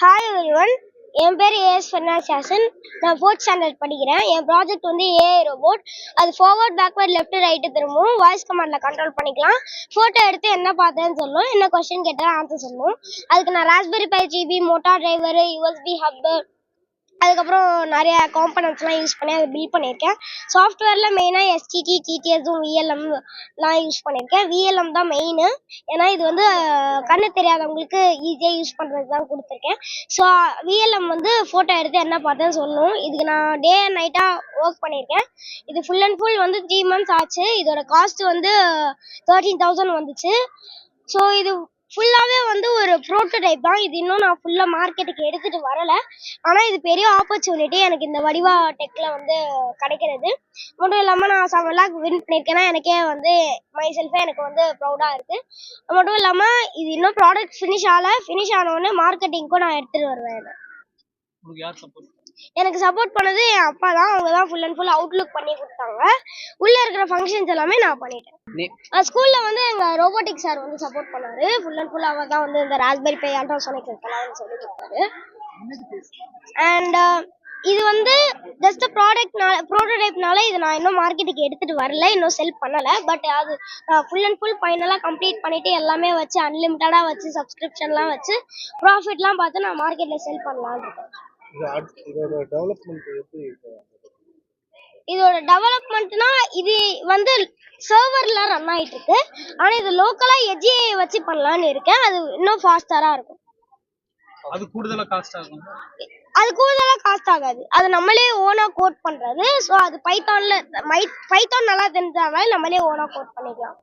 Hi everyone என் பேர் as ஃபெர்னாஸ் Haasan நான் fourth standard படிக்கிறேன். என் ப்ராஜெக்ட் வந்து ஏஐ ரோபோட் அது ஃபார்வர்ட் பேக்வர்ட் லெஃப்ட் ரைட்டு திரும்பவும் வாய்ஸ் கமாண்டில் கண்ட்ரோல் பண்ணிக்கலாம். ஃபோட்டோ எடுத்து என்ன பார்த்தேன்னு சொல்லும். என்ன கொஸ்டின் கேட்டால் ஆன்சர் சொல்லும். அதுக்கு நான் Raspberry Pi GB motor driver USB hub அதுக்கப்புறம் நிறைய காம்பனன்ட்ஸ்லாம் யூஸ் பண்ணி அதை பில்ட் பண்ணியிருக்கேன். சாஃப்ட்வேரில் மெயினாக எஸ்டிடி டிடிஎஸும் விஎல்எம்லாம் யூஸ் பண்ணியிருக்கேன். விஎல்எம் தான் மெயின் ஏன்னா இது வந்து கண்ணு தெரியாதவங்களுக்கு ஈஸியாக யூஸ் பண்ணுறதுக்கு தான் கொடுத்துருக்கேன். ஸோ விஎல்எம் வந்து ஃபோட்டோ எடுத்து என்ன பார்த்தேன்னு சொல்லணும். இதுக்கு நான் டே அண்ட் நைட்டாக ஒர்க் பண்ணியிருக்கேன். இது ஃபுல் அண்ட் ஃபுல் வந்து த்ரீ மந்த்ஸ் ஆச்சு. இதோட காஸ்ட் வந்து தேர்ட்டீன் தௌசண்ட் வந்துச்சு. ஸோ இது ஃபுல்லாகவே வந்து ஒரு ப்ரோட்டோடைப் தான். இது இன்னும் நான் ஃபுல்லாக மார்க்கெட்டுக்கு எடுத்துகிட்டு வரலை. ஆனால் இது பெரிய ஆப்பர்ச்சுனிட்டி எனக்கு இந்த வடிவா டெக்கில் வந்து கிடைக்கிறது. மட்டும் இல்லாமல் நான் செவன் லேக் வின் பண்ணியிருக்கேன்னா எனக்கே வந்து மை செல்ஃபே எனக்கு வந்து ப்ரௌடாக இருக்குது மட்டும் இல்லாமல் இது இன்னும் ப்ராடக்ட் ஃபினிஷ் ஆகலை. ஃபினிஷ் ஆனவுடனே மார்க்கெட்டிங்க்கும் நான் எடுத்துகிட்டு வருவேன். எனக்கு சப்போர்ட் பண்ணது என் அப்பா தான். அவங்க தான் ஃபுல் அண்ட் ஃபுல் அவுட்லுக் பண்ணி கொடுத்தாங்க. உள்ளே இருக்கிற ஃபங்க்ஷன்ஸ் எல்லாமே நான் பண்ணிட்டேன். ஸ்கூலில் வந்து எங்கள் ரோபோட்டிக் சார் வந்து சப்போர்ட் பண்ணாரு. ஃபுல் அண்ட் ஃபுல் அவர் தான் வந்து இந்த ராஸ்பெரி பை அல்ட்ராசோனிக் இருக்கலாம் வந்து சொல்லி கொடுத்தாரு. அண்ட் இது வந்து ஜஸ்ட் ப்ராடக்ட்னால ப்ரோட்டோடைப்னால இது நான் இன்னும் மார்க்கெட்டுக்கு எடுத்துகிட்டு வரல. இன்னும் செல் பண்ணலை. பட் அது நான் ஃபுல் அண்ட் ஃபுல் ஃபைனலாக கம்ப்ளீட் பண்ணிவிட்டு எல்லாமே வச்சு அன்லிமிட்டடாக வச்சு சப்ஸ்கிரிப்ஷன்லாம் வச்சு ப்ராஃபிட்லாம் பார்த்து நான் மார்க்கெட்டில் செல் பண்ணலான்னு இருக்கேன். இதோட டெவலப்மெண்ட் எப்படி இருக்கு? இதோட டெவலப்மெண்ட்னா இது வந்து சர்வர்ல ரன் ஆயிட்டு இருக்கு ஆனா இது லோக்கலா எஜ்ஜி வச்சு பண்ணலாம்னு இருக்கேன். அது இன்னும் ஃபாஸ்டரா இருக்கும். அது கூடுதலா காஸ்ட் ஆகும். அது கூடுதலா காஸ்ட் ஆகாது. அது நம்மளே ஓனா கோட் பண்றது. ஸோ அது பைத்தான்ல பைத்தான் நல்லா தெரிஞ்சாவே நம்மளே ஓனா கோட் பண்ணிக்கலாம்.